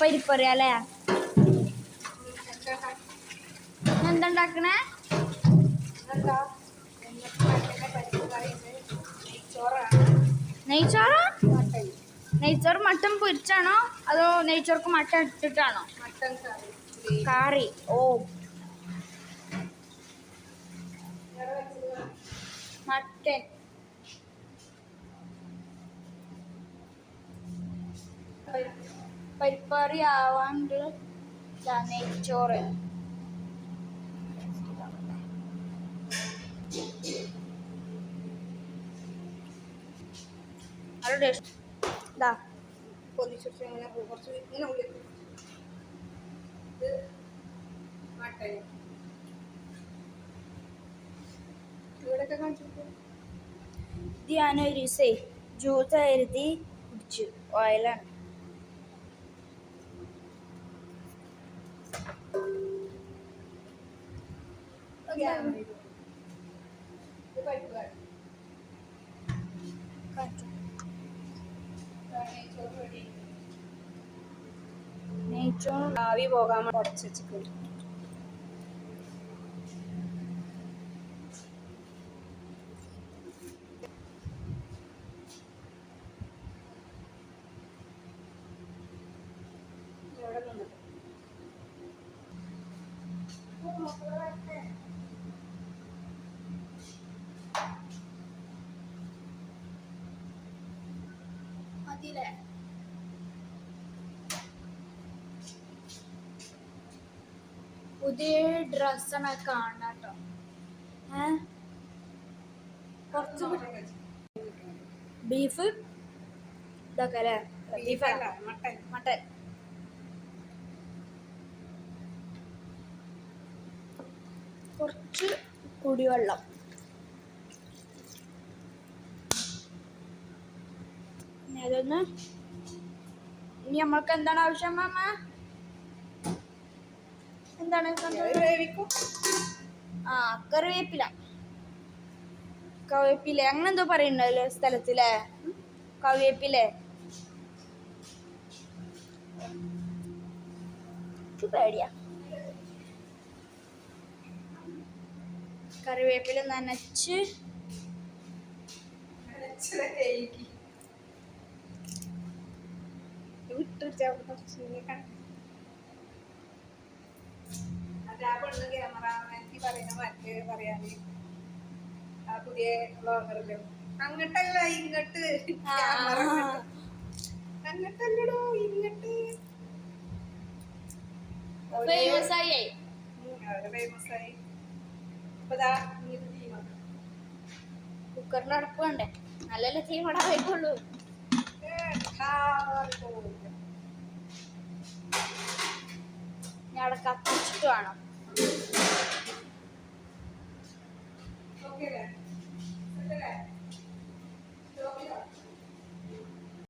പരിപ്പറിയാലേ എന്താ ഉണ്ടാക്കണേ നെയ്ച്ചോറാ? നെയ്ച്ചോറ് മട്ടൻ പൊരിച്ചാണോ? അതോ നെയ്ച്ചോർക്ക് മട്ടൻ ഇട്ടിട്ടാണോ? കറി. ഓ. മട്ടൻ. പരിപ്പറി ആവാണ്ട് നെയ്ച്ചോറ്. നല്ല കാണിച്ചു ജ്യൂസ് എഴുതി കുടിച്ചു ഓയിലാണ് ഇത് പരിപ്പ് കറി ചോറ് റെഡി നെയ്ച്ചോറ് ആവി പോകാൻ ഉടച്ച് വെച്ചിട്ടുണ്ട്. ഇവിടെ നിന്നിട്ട് മതിയില്ലേ പുതിയ ഡ്രസ്സാണ് കാണുന്ന കേട്ടോ. ഏ? കുറച്ച് ബീഫ് ഇതൊക്കെ അല്ലേ ബീഫ് മട്ടൻ. മട്ടൻ. കുറച്ച് കുടിവെള്ളം. ഇനി അതൊന്ന്. ഇനി നമ്മൾക്ക് എന്താണ് ആവശ്യം മാമ? എന്താണ് ആ കറിവേപ്പില. കവേപ്പില അങ്ങനെ എന്തോ പറയുന്നുണ്ടല്ലോ സ്ഥലത്തിലെ? കവേപ്പിലെ പേടിയാ. കറിവേപ്പില നനച്ച്. കുറച്ച് ഇങ്ങനെ കാണാം. അത് ആ പെണ്ണ് ക്യാമറാമാൻക്ക് പറയുന്ന മറ്റേ പറയാന്. ആ പുതിയ ബ്ലോഗറിൽ അങ്ങട്ടല്ല ഇങ്ങട്ട്. അങ്ങട്ടല്ലടോ ഇങ്ങട്ട്. ഫേമസ് ആയി. ഫേമസ് ആയി. ഇപ്പൊ കുക്കറിൽ അടപ്പ് വേണ്ടേ? തീ വയ്ക്കുള്ളൂ കത്തിച്ചിട്ട് വേണം. ഓക്കെ